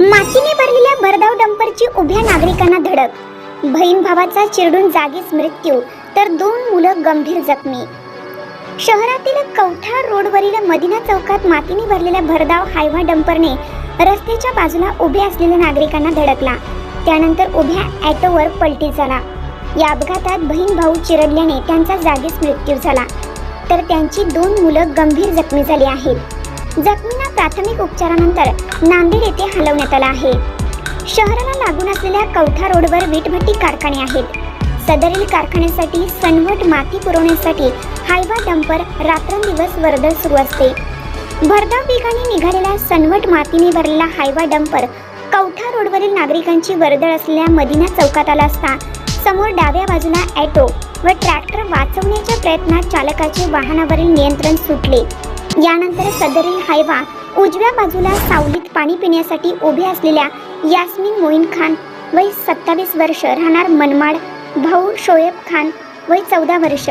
भरधाव डंपरची उभ्या नागरिकांना धडक. बहीण भावाचा चिरडून जागीच मृत्यू तर दोन मुलं गंभीर जखमी. शहरातील कवठा रोडवरील मदिना चौकात मातीने भरलेल्या भरधाव हायवा डंपरने रस्त्याच्या बाजूला उभे असलेल्या नागरिकांना धडकला. त्यानंतर उभ्या ॲटोवर पलटी झाला. या अपघातात बहीण भाऊ चिरडल्याने त्यांचा जागीच मृत्यू झाला. तर त्यांची दोन मुलं गंभीर जखमी झाली आहेत. जखमींना प्राथमिक उपचारानंतर नांदेड येथे हलवण्यात आला आहे. शहराला लागून असलेल्या कवठा रोडवर वीटभट्टी कारखाने आहेत. सदरील कारखान्यासाठी सनवट माती पुरवण्यासाठी हायवा डंपर रात्रंदिवस वर्दळ सुरू असते. भरधाव वेगाने निघालेला सनवट मातीने भरलेला हायवा डंपर कवठा रोडवरील नागरिकांची वर्दळ असलेल्या मदिना चौकात आला असता समोर डाव्या बाजूला ॲटो व ट्रॅक्टर वाचवण्याच्या प्रयत्नात चालकाचे वाहनावरील नियंत्रण सुटले. यानंतर सदरील हायवा उजव्या बाजूला सावलीत पाणी पिण्यासाठी उभे असलेल्या यास्मिन मोईन खान वय सत्तावीस वर्ष राहणार मनमाड भाऊ शोएब खान वय चौदा वर्ष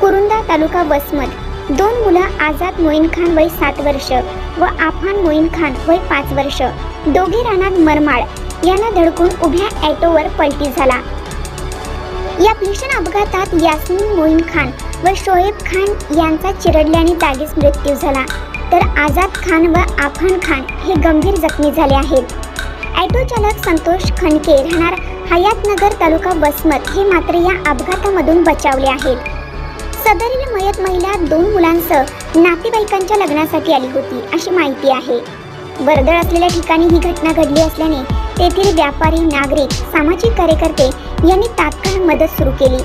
कुरुंदा तालुका वसमत. दोन मुलं आझाद मोईन खान वय सात वर्ष व आफान मोईन खान वय पाच वर्ष. दोघे राहणार मरमाड यांना धडकून उभ्या ॲटोवर पलटी झाला. या भीषण अपघातात यास्मिन मोईन खान व शोएब खान यांचा चिरडल्याने जागीच मृत्यू झाला. तर आझाद खान व आफान खान हे गंभीर जखमी झाले आहेत. ॲटो चालक संतोष खणके राहणार हयातनगर तालुका बसमत हे मात्र या अपघातामधून बचावले आहेत. सदरील मयत महिला दोन मुलांसह नातेवाईकांच्या लग्नासाठी आली होती अशी माहिती आहे. वर्दळ असलेल्या ठिकाणी ही घटना घडली असल्याने तेथील व्यापारी नागरिक सामाजिक कार्यकर्ते यांनी तात्काळ मदत सुरू केली.